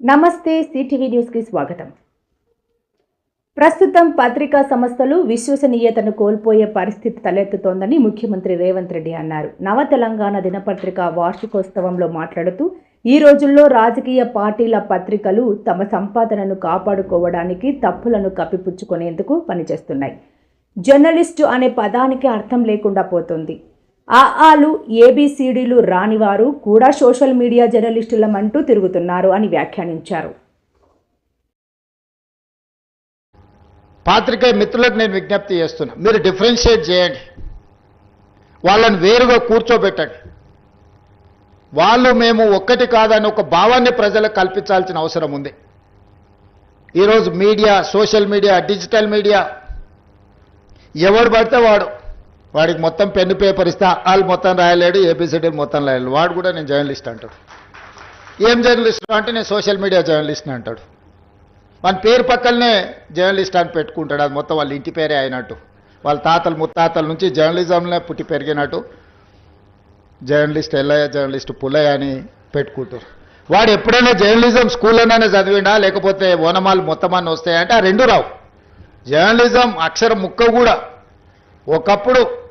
నమస్తే సిటీవీ న్యూస్కి స్వాగతం. ప్రస్తుతం పత్రికా సంస్థలు విశ్వసనీయతను కోల్పోయే పరిస్థితి తలెత్తుతోందని ముఖ్యమంత్రి రేవంత్ రెడ్డి అన్నారు. నవ తెలంగాణ దినపత్రిక వార్షికోత్సవంలో మాట్లాడుతూ ఈ రోజుల్లో రాజకీయ పార్టీల పత్రికలు తమ సంపాదనను కాపాడుకోవడానికి తప్పులను కప్పిపుచ్చుకునేందుకు పనిచేస్తున్నాయి. జర్నలిస్టు అనే పదానికి అర్థం లేకుండా పోతుంది. ఆ ఆలు ఏబిసిడీలు రానివారు కూడా సోషల్ మీడియా జర్నలిస్టులమంటూ తిరుగుతున్నారు అని వ్యాఖ్యానించారు. పాత్రికేయ మిత్రులకు నేను విజ్ఞప్తి చేస్తున్నా. మీరు డిఫరెన్షియేట్ చేయండి. వాళ్ళని వేరుగా కూర్చోబెట్టండి. వాళ్ళు మేము ఒక్కటి కాదని ఒక భావాన్ని ప్రజలకు కల్పించాల్సిన అవసరం ఉంది. ఈరోజు media social media digital media ఎవడు పడితే వాడు వాడికి మొత్తం పెన్ను పేపర్ ఇస్తే వాళ్ళు మొత్తం రాయలేడు ఏబిసిడీ మొత్తం రాయలేడు. వాడు కూడా నేను జర్నలిస్ట్ అంటాడు. ఏం జర్నలిస్ట్ అంటే నేను సోషల్ మీడియా జర్నలిస్ట్ని అంటాడు. మన పేరు పక్కనే జర్నలిస్ట్ అని పెట్టుకుంటాడు. అది మొత్తం వాళ్ళ ఇంటి పేరే అయినట్టు. వాళ్ళ తాతలు ముత్తాతల నుంచి జర్నలిజంలో పుట్టి పెరిగినట్టు జర్నలిస్ట్ ఎల్లయ్య జర్నలిస్ట్ పుల్లయ్య అని పెట్టుకుంటారు. వాడు ఎప్పుడైనా జర్నలిజం స్కూల్లోనే చదివిండా? లేకపోతే ఓనమాలు మొత్తం అన్నీ వస్తాయంటే ఆ రెండు రావు. జర్నలిజం అక్షరం ముక్క కూడా. ఒకప్పుడు